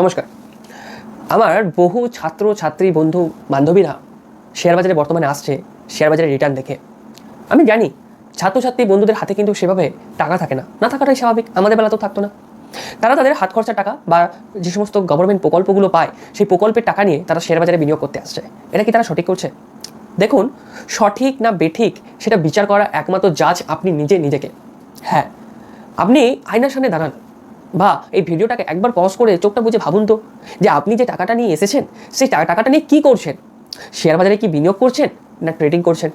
নমস্কার। আমার বহু ছাত্র, ছাত্রী, বন্ধু, বান্ধবীরা শেয়ার বাজারে বর্তমানে আসছে, শেয়ার বাজারে রিটার্ন দেখে। আমি জানি ছাত্রছাত্রী বন্ধুদের হাতে কিন্তু সেভাবে টাকা থাকে না। না থাকাটাই স্বাভাবিক, আমাদের বেলা তো থাকতো না। তারা তাদের হাত খরচার টাকা বা যে সমস্ত গভর্নমেন্ট প্রকল্পগুলো পায়, সেই প্রকল্পের টাকা নিয়ে তারা শেয়ার বাজারে বিনিয়োগ করতে আসছে। এটা কি তারা সঠিক করছে? দেখুন, সঠিক না বেঠিক সেটা বিচার করা একমাত্র জাজ আপনি নিজে, নিজেকে। হ্যাঁ আপনি আয়নার সামনে দাঁড়ান। বা এই ভিডিওটাকে একবার পজ করে চোখটা বুঝে ভাবুন তো, যে আপনি যে টাকাটা নিয়ে এসেছেন, সেই টাকাটা নিয়ে কী করছেন? শেয়ার বাজারে কি বিনিয়োগ করছেন না ট্রেডিং করছেন?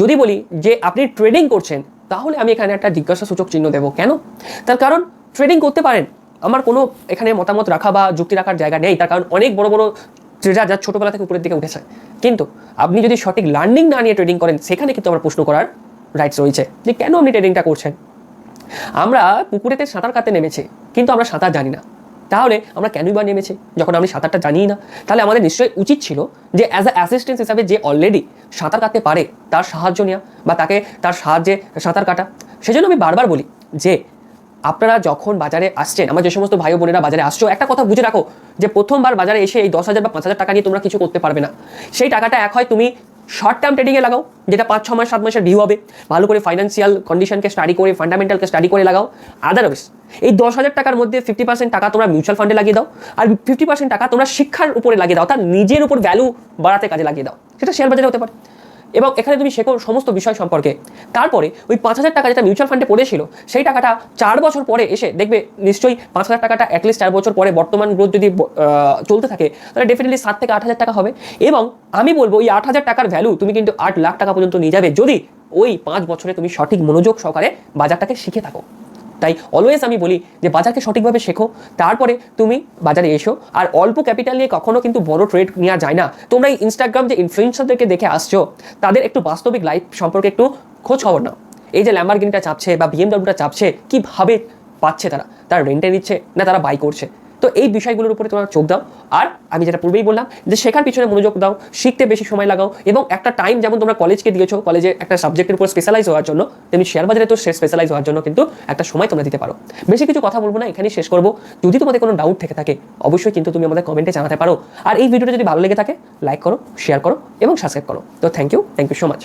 যদি বলি যে আপনি ট্রেডিং করছেন, তাহলে আমি এখানে একটা জিজ্ঞাসা সূচক চিহ্ন দেবো। কেন? তার কারণ ট্রেডিং করতে পারেন। আমার কোনো এখানে মতামত রাখা বা যুক্তি রাখার জায়গা নেই। তার কারণ অনেক বড় বড় ট্রেডার যা ছোটোবেলা থেকে উপরের দিকে উঠেছে। কিন্তু আপনি যদি সঠিক লার্নিং না নিয়ে ট্রেডিং করেন, সেখানে কিন্তু আমার প্রশ্ন করার রাইটস রয়েছে। যে কেন আপনি ট্রেডিংটা করছেন? আমরা পুকুরেতে সাঁতার কাটতে নেমেছি, কিন্তু আমরা সাঁতার জানি না। তাহলে আমরা কেনই বা নেমেছি? যখন আমি সাঁতারটা জানি না, তাহলে আমাদের নিশ্চয়ই উচিত ছিল যে অ্যাজ আ অ্যাসিস্ট্যান্ট হিসাবে যে অলরেডি সাঁতার কাটতে পারে, তার সাহায্য নেওয়া বা তাকে তার সাহায্যে সাঁতার কাটা। সেজন্য আমি বারবার বলি যে, আপনারা যখন বাজারে আসছেন, আমার যে সমস্ত ভাই বোনেরা বাজারে আসছো, একটা কথা বুঝে রাখো যে প্রথমবার বাজারে এসে এই দশ হাজার বা পাঁচ হাজার টাকা নিয়ে তোমরা কিছু করতে পারবে না। সেই টাকাটা এক হয় তুমি শর্ট টার্ম ট্রেডিংয়ে লাগাও, যেটা পাঁচ, ছ মাস, সাত মাসের ভিউ হবে। ভালো করে ফাইন্যান্সিয়াল কন্ডিশনকে স্টাডি করে ফান্ডামেন্টালকে স্টাডি করে লাগাও। আদারওয়াইজ এই দশ হাজার টাকার মধ্যে ফিফটি পার্সেন্ট টাকা তোমরা মিউচুয়াল ফান্ডে লাগিয়ে দাও, আর ফিফটি পার্সেন্ট টাকা তোমরা শিক্ষার উপরে লাগিয়ে দাও তার নিজের উপর ভ্যালু বাড়াতে কাজে লাগিয়ে দাও। সেটা শেয়ার বাজারে হতে পারে। এবং এখানে তুমি শেখো সমস্ত বিষয় সম্পর্কে। তারপরে ওই পাঁচ হাজার টাকা যেটা মিউচুয়াল ফান্ডে পড়েছিল, সেই টাকাটা চার বছর পরে এসে দেখবে নিশ্চয়ই পাঁচ হাজার টাকাটা অ্যাটলিস্ট চার বছর পরে বর্তমান গ্রোথ যদি চলতে থাকে, তাহলে ডেফিনেটলি সাত থেকে আট হাজার টাকা হবে। এবং আমি বলব ওই আট হাজার টাকার ভ্যালু তুমি কিন্তু আট লাখ টাকা পর্যন্ত নিয়ে যাবে যদি ওই পাঁচ বছরে তুমি সঠিক মনোযোগ সহকারে বাজারটাকে শিখে থাকো। তাই অলওয়েজ আমি বলি যে বাজারকে সঠিকভাবে শেখো। তারপরে তুমি বাজারে এসো। আর অল্প ক্যাপিটাল নিয়ে কখনো কিন্তু বড় ট্রেড নেওয়া যায় না। তোমরা এই ইনস্টাগ্রাম যে ইনফ্লুয়েন্সারদেরকে দেখে আসছো, তাদের একটু বাস্তবিক লাইফ সম্পর্কে একটু খোঁজ খবর নাও। এই যে ল্যাম্বারগিনিটা চাপছে বা বিএমডব্লিউটা চাপছে, কীভাবে পাচ্ছে তারা? তারা রেন্টে নিচ্ছে না তারা বাই করছে? তো এই বিষয়গুলোর উপরে তোমরা চোখ দাও। আর আমি যেটা পূর্বেই বললাম, যে শেখার পিছনে মনোযোগ দাও, শিখতে বেশি সময় লাগাও এবং একটা টাইম যেমন তোমরা কলেজকে দিয়েছ কলেজে একটা সাবজেক্টের উপর স্পেশালাইজ হওয়ার জন্য, তেমনি শেয়ার বাজারে তো স্পেশালাইজ হওয়ার জন্য কিন্তু একটা সময় তোমরা দিতে পারো। বেশি কিছু কথা বলব না, এখানেই শেষ করব। যদি তোমাদের কোনো ডাউট থেকে থাকে, অবশ্যই কিন্তু তুমি আমাদের কমেন্টে জানাতে পারো। আর এই ভিডিওটা যদি ভালো লেগে থাকে লাইক করো শেয়ার করো এবং সাবস্ক্রাইব করো। তো thank you thank you so much